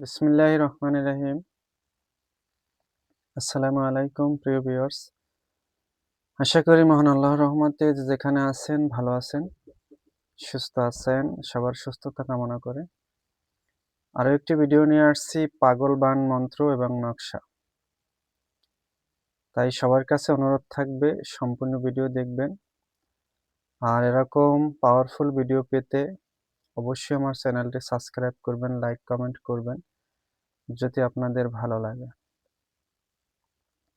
বিসমিল্লাহ রহমান রাহিম। আসসালামু আলাইকুম, প্রিয় ভিউয়ার্স। আশা করি মহান আল্লাহর রহমতে যেখানে আছেন, ভালো আছেন, সুস্থ আছেন, সবার সুস্থতা কামনা করে। আরও একটি ভিডিও নিয়ে আসছি, পাগল বান মন্ত্র এবং নকশা। তাই সবার কাছে অনুরোধ থাকবে, সম্পূর্ণ ভিডিও দেখবেন। আর এরকম পাওয়ারফুল ভিডিও পেতে অবশ্যই আমার চ্যানেলটি সাবস্ক্রাইব করবেন, লাইক, কমেন্ট করবেন, যদি আপনাদের ভালো লাগে।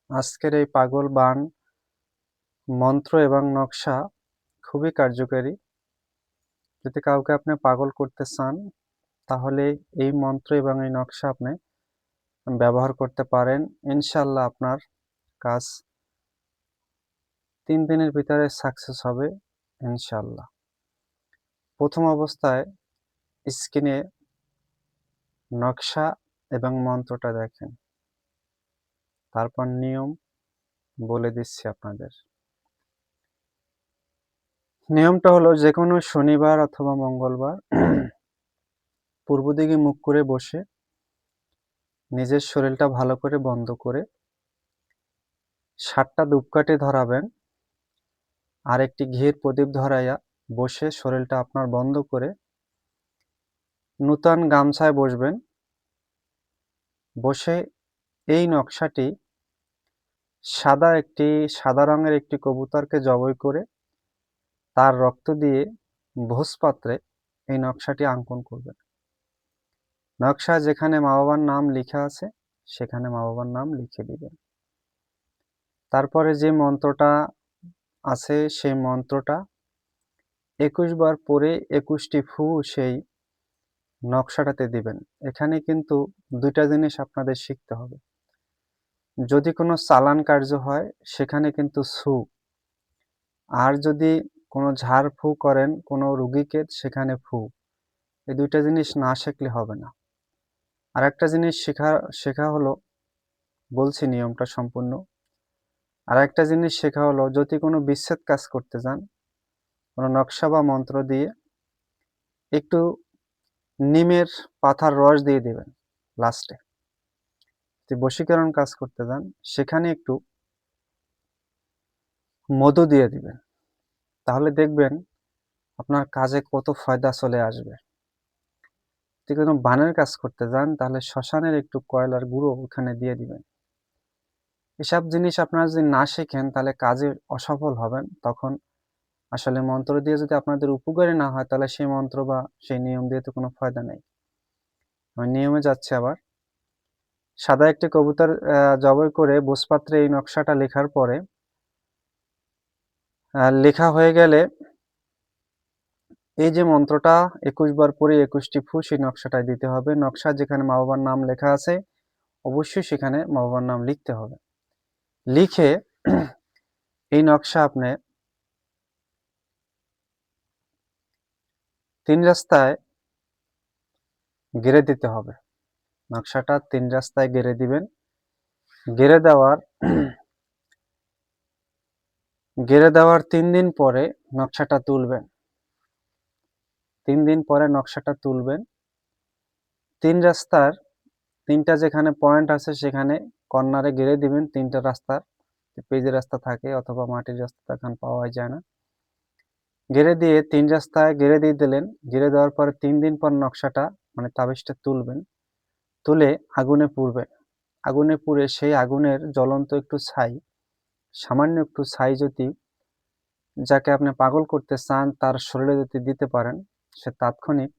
আজকের এই পাগল বান, মন্ত্র এবং নকশা খুবই কার্যকারী। যদি কাউকে আপনি পাগল করতে চান, তাহলে এই মন্ত্র এবং এই নকশা আপনি ব্যবহার করতে পারেন। ইনশাল্লাহ আপনার কাজ তিন দিনের ভিতরে সাকসেস হবে ইনশাল্লাহ প্রথম অবস্থায় স্ক্রিনে নকশা এবং মন্ত্রটা দেখেন। তারপর নিয়ম বলে দিচ্ছি আপনাদের। নিয়মটা হলো যে কোনো শনিবার অথবা মঙ্গলবার পূর্ব দিকে মুখ করে বসে নিজের শরীরটা ভালো করে বন্ধ করে সাতটা ধূপকাঠি ধরাবেন। আর একটি ঘির প্রদীপ ধরাইয়া বসে শরীরটা আপনার বন্ধ করে নূতন গামছায় বসবেন। বসে এই নকশাটি সাদা একটি, সাদা রঙের একটি কবুতরকে জবই করে তার রক্ত দিয়ে ভোজপাত্রে এই নকশাটি অঙ্কন করবেন। নকশা যেখানে মা বাবার নাম লেখা আছে, সেখানে মা বাবার নাম লিখে দিবেন। তারপরে যে মন্ত্রটা আছে, সেই মন্ত্রটা একুশ বার পরে একুশটি ফু সেই নকশাটাতে দিবেন। এখানে কিন্তু দুইটা জিনিস আপনাদের শিখতে হবে। যদি কোনো চালান কার্য হয়, সেখানে কিন্তু সু। আর যদি কোনো ঝাড় ফু করেন, কোনো রুগীকে, সেখানে ফু। এই দুইটা জিনিস না শিখলে হবে না। আর একটা জিনিস শেখা শেখা হলো, বলছি নিয়মটা সম্পূর্ণ। আর একটা জিনিস শেখা হলো, যদি কোনো বিচ্ছেদ কাজ করতে যান কোনো নকশা বা মন্ত্র দিয়ে একটু নিমের পাতার রস দিয়ে দেবেন লাস্টে। বশীকরণ কাজ করতে যান, সেখানে একটু মধু দিয়ে দিবেন। তাহলে দেখবেন আপনার কাজে কত ফায়দা চলে আসবে। যদি বানের কাজ করতে যান, তাহলে শ্মশানের একটু কয়লার গুঁড়ো ওখানে দিয়ে দিবেন। এসব জিনিস আপনারা যদি না শেখেন, তাহলে কাজে অসফল হবেন, তখন আসলে মন্ত্র দিয়ে যদি আপনাদের উপকারে না হয়, তাহলে সেই মন্ত্র বা সেই নিয়ম দিয়ে তো কোনো ফায়দা নেই। নিয়মে যাচ্ছি আবার। সাদা একটি কবুতর জবই করে বোসপাত্রে এই নকশাটা লেখার পরে লেখা হয়ে গেলে এই যে মন্ত্রটা একুশ বার পরে একুশটি ফু সেই নকশাটায় দিতে হবে। নকশা যেখানে মা বাবার নাম লেখা আছে, অবশ্যই সেখানে মা বাবার নাম লিখতে হবে। লিখে এই নকশা আপনি তিন রাস্তায় গেড়ে দিতে হবে। নকশাটা তিন রাস্তায় গেড়ে দিবেন। গেড়ে দেওয়ার গেড়ে দেওয়ার তিন দিন পরে নকশাটা তুলবেন। তিন দিন পরে নকশাটা তুলবেন। তিন রাস্তার তিনটা যেখানে পয়েন্ট আছে সেখানে কর্নারে গেড়ে দিবেন। তিনটা রাস্তার পেজের রাস্তা থাকে অথবা মাটির রাস্তা তখন পাওয়া যায় না। গেড়ে দিয়ে তিন রাস্তায় গেড়ে দিয়ে দিলেন। গেড়ে দেওয়ার পরে তিন দিন পর নকশাটা মানে তাবিজটা তুলবেন। তুলে আগুনে পুড়বেন। আগুনে পুড়ে সেই আগুনের জ্বলন্ত একটু ছাই, সামান্য একটু ছাই যদি যাকে আপনি পাগল করতে চান, তার শরীরে যদি দিতে পারেন, সে তাৎক্ষণিক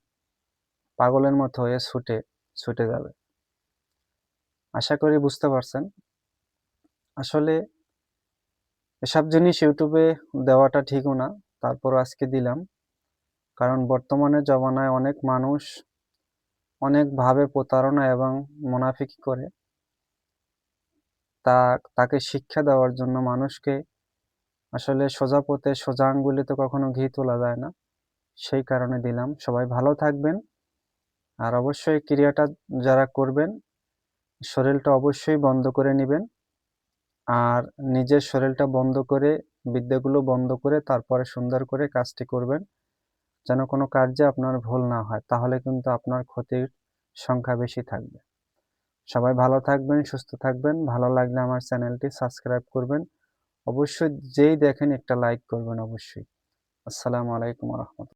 পাগলের মতো হয়ে ছুটে ছুটে যাবে। আশা করি বুঝতে পারছেন। আসলে এসব জিনিস ইউটিউবে দেওয়াটা ঠিকও না। তারপর আজকে দিলাম। কারণ বর্তমানে জমানায় অনেক মানুষ অনেকভাবে প্রতারণা এবং মুনাফিকি করে। তা, তাকে শিক্ষা দেওয়ার জন্য মানুষকে আসলে সোজা পথে সোজা আঙ্গুলিতে কখনো ঘি তোলা যায় না। সেই কারণে দিলাম। সবাই ভালো থাকবেন। আর অবশ্যই ক্রিয়াটা যারা করবেন, শরীরটা অবশ্যই বন্ধ করে নেবেন। আর নিজের শরীরটা বন্ধ করে বিদ্যাগুলো বন্ধ করে তারপরে সুন্দর করে কাজটি করবেন, যেন কোনো কার্যে আপনার ভুল না হয়, তাহলে কিন্তু আপনার ক্ষতির সংখ্যা বেশি থাকবে। সবাই ভালো থাকবেন, সুস্থ থাকবেন, ভালো লাগলে আমার চ্যানেলটি সাবস্ক্রাইব করবেন। অবশ্যই যেই দেখেন একটা লাইক করবেন অবশ্যই। আসসালামু আলাইকুম রহমতুল্লাহ।